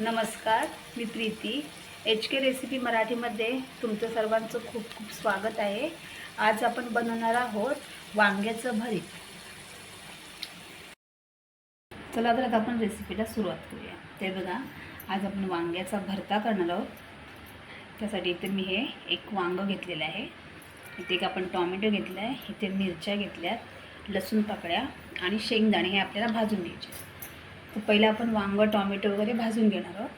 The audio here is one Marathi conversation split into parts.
नमस्कार मी प्रीती. एच के रेसिपी मराठीमध्ये तुमचं सर्वांचं खूप खूप स्वागत आहे. आज आपण बनवणार आहोत वांग्याचं भरीत. चला तर आता आपण रेसिपीला सुरुवात करूया. ते बघा आज आपण वांग्याचा भरता करणार आहोत. त्यासाठी इथे मी हे एक वांगं घेतलेलं आहे. इथे एक आपण टॉमॅटो घेतला आहे इथे मिरच्या घेतल्यात लसूण पाकळ्या आणि शेंगदाणे हे आपल्याला भाजून घ्यायचे तर पहिलं आपण वांगं टॉमॅटो वगैरे भाजून घेणार आहोत.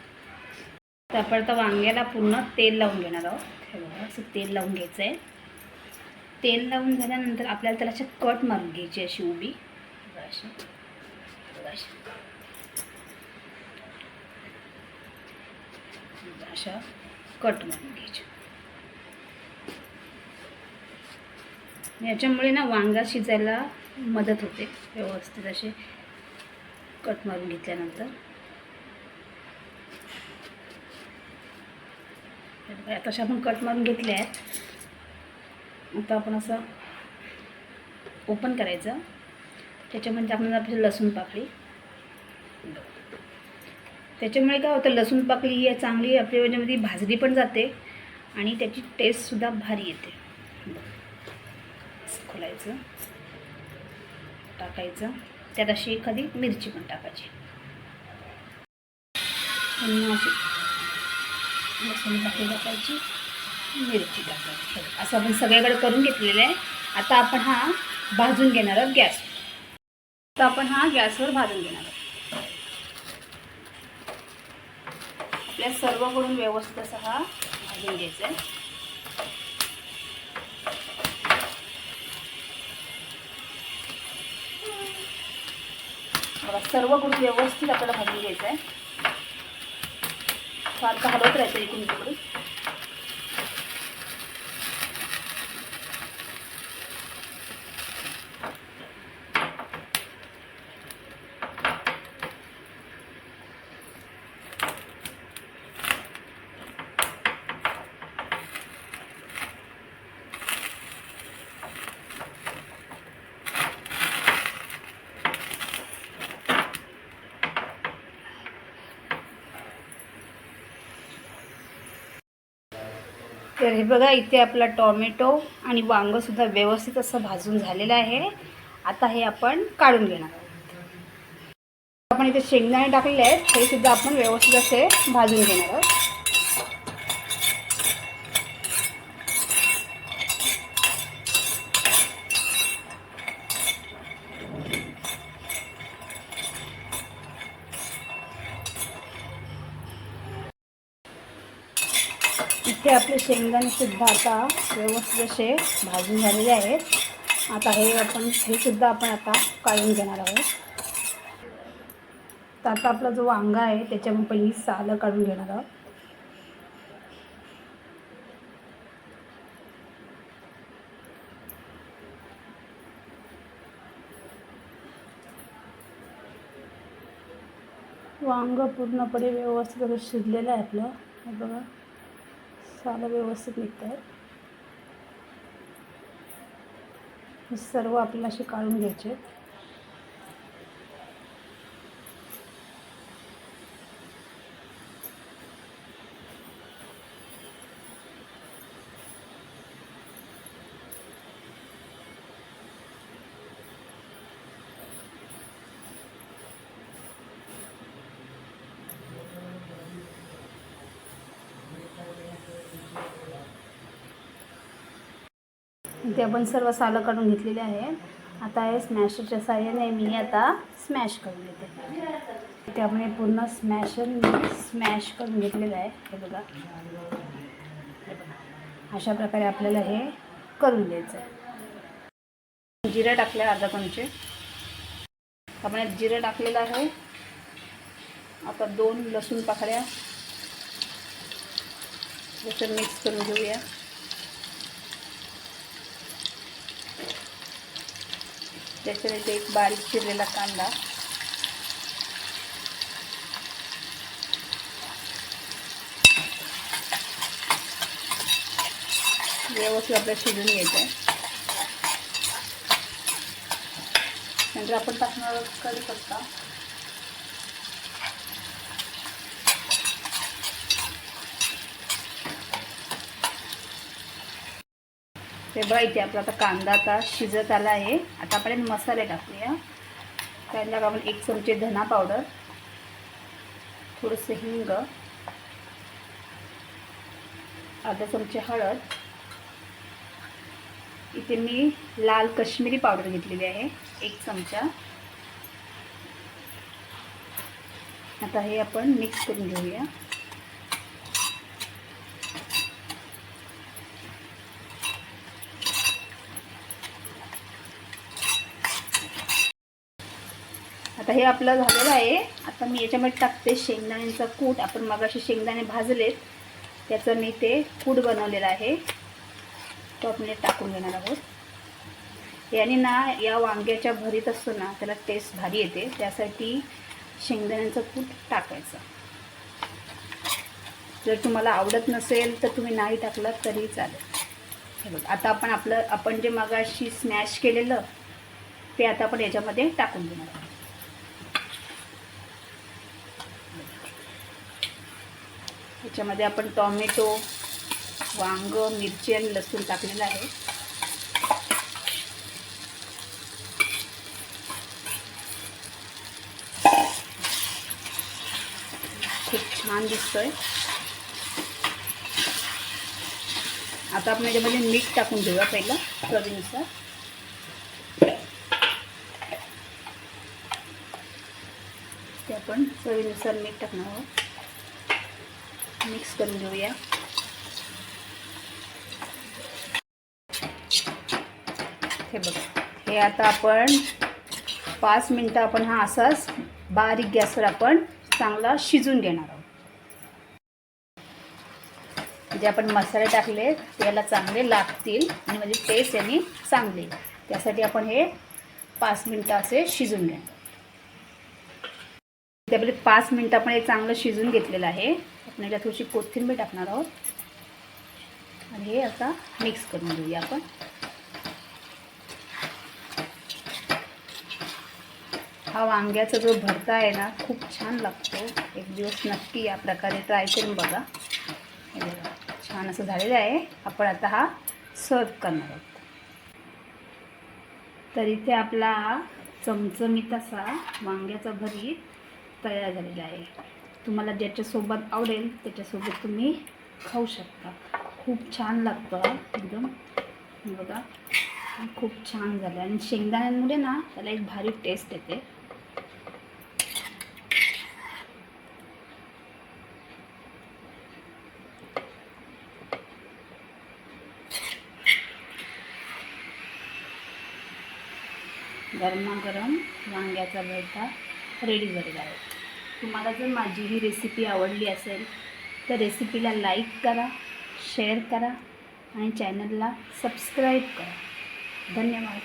तर आपण आता वांग्याला पूर्ण तेल लावून घेणार आहोत. हे बघा असं तेल लावून घ्यायचं आहे तेल लावून झाल्यानंतर आपल्याला त्याला अशी कट मारून घ्यायची अशी उभी. अशी. अशा कट मारून घ्यायची. याच्यामुळे ना वांगा शिजायला मदत होते. व्यवस्थित असे कट मारून घेतल्यानंतर. तशा आपण कट मारून घेतले आहेत. आता आपण असं ओपन करायचं. त्याच्यामध्ये आपण आपली लसूण पाकळी. त्याच्यामुळे काय होतं लसूण पाकळी ही चांगली आपल्या याच्यामध्ये भाजली पण जाते आणि त्याची टेस्टसुद्धा भारी येते. खोलायचं टाकायचं. त्यात अशी एखादी मिरची पण टाकायची. अशी लसूण टाकली टाकायची मिरची टाकायची. असं आपण सगळीकडे करून घेतलेलं आहे. आता आपण हा भाजून घेणार आहोत गॅस. आता आपण हा गॅसवर भाजून घेणार आहोत. आपल्या सर्वकडून व्यवस्थित असा हा भाजून घ्यायचा आहे. सर्व सर्वकडून व्यवस्थित आपल्याला भाजून घ्यायचं आहे. सारखं हलवत राहायचं इकडून तिकडून. तर हे बघा इथे आपला टॉमॅटो आणि वांगंसुद्धा व्यवस्थित असं भाजून झालेलं आहे. आता हे आपण काढून घेणार आहोत. आपण इथे शेंगदाणे टाकलेले आहेत हे सुद्धा आपण व्यवस्थित असे भाजून घेणार आहोत. इथे आपले शेंगदाणेसुद्धा आता व्यवस्थित असे भाजून झालेले आहेत. आता हे आपण हे सुद्धा आपण आता काढून घेणार आहोत. तर आता आपला जो वांगा आहे त्याच्यामुळे पहिली सालं काढून घेणार आहोत. वांग पूर्णपणे व्यवस्थित असं शिजलेलं आहे आपलं. हे बघा. सालं व्यवस्थित निघत आहे हे सर्व आपल्याला असे काढून घ्यायचे आहेत. ते आपण सर्व सालं काढून घेतलेले आहे आता हे स्मॅशरच्या साह्याने मी आता स्मॅश करून घेते. ते आपण हे पूर्ण स्मॅशर स्मॅश करून घेतलेलं आहे. हे बघा. अशा प्रकारे आपल्याला हे करून द्यायचं आहे. जिरं टाकलं आहे अर्धा चमचे. आपण जिरं टाकलेलं आहे. आता दोन लसूण पाकळ्या. जसं मिक्स करून घेऊया. त्याच्यानंतर एक बारीक चिरलेला कांदा. व्यवस्थित आपल्याला शिजून घ्यायचं आहे नंतर आपण टाकणार आहोत कढीपत्ता. ते बघा इथे आपला आता कांदा आता शिजत आला आहे. आता आपण मसाले टाकूया. त्याला आपण एक चमचे धना पावडर थोडंसं हिंग अर्धा चमचे हळद. इथे मी लाल कश्मीरी पावडर घेतलेली आहे एक चमचा. आता हे आपण मिक्स करून घेऊया. आता हे आपलं झालेलं आहे. आता मी याच्यामध्ये टाकते शेंगदाण्यांचा कूट. आपण मगाशी शेंगदाणे भाजलेत. त्याचं मी ते कूट बनवलेलं आहे. तो आपण टाकून घेणार आहोत. याने ना या वांग्याच्या भरीत असतो ना त्याला टेस्ट भारी येते. त्यासाठी शेंगदाण्यांचं कूट टाकायचं. जर तुम्हाला आवडत नसेल तर तुम्ही नाही टाकलं तरी चालेल. हे बघ आता आपण आपलं आपण जे मगाशी स्मॅश केलेलं ते आता आपण याच्यामध्ये टाकून घेणार आहोत. याच्यामध्ये आपण टॉमॅटो वांग मिरची आणि लसूण टाकलेलं आहे. खूप छान दिसतोय. आता आपण याच्यामध्ये मीठ टाकून घेऊया पहिलं चवीनुसार. ते आपण चवीनुसार मीठ टाकणार आहोत. मिक्स करून घेऊया. हे बघा हे आता आपण पाच मिनटं आपण हा असाच बारीक गॅसवर आपण चांगला शिजून घेणार आहोत. जे आपण मसाले टाकले त्याला चांगले लागतील आणि म्हणजे टेस्ट यांनी चांगली. त्यासाठी आपण हे पाच मिनटं असे शिजून घेणार. त्यामध्ये पाच मिनटं आपण हे चांगलं शिजून घेतलेलं आहे. आपण याला थोडीशी कोथिंबीर टाकणार आहोत. आणि हे आता मिक्स करून घेऊया आपण. हा वांग्याचा जो भरता आहे ना खूप छान लागतो. एक दिवस नक्की या प्रकारे ट्राय करून बघा. छान असं झालेलं आहे. आपण आता हा सर्व करणार आहोत. तर इथे आपला हा चमचमीत असा वांग्याचा भरीत तयार झालेला आहे. तुम्हाला ज्याच्यासोबत आवडेल त्याच्यासोबत तुम्ही खाऊ शकता. खूप छान लागतं एकदम. बघा खूप छान झालं आणि शेंगदाण्यांमुळे ना त्याला एक भारी टेस्ट येते. गरमागरम वांग्याचा भरता. रेडी झालेला आहे. तुम्हाला जर माझी ही रेसिपी आवडली असेल तर रेसिपीला लाईक करा शेअर करा आणि चॅनलला सबस्क्राईब करा. धन्यवाद.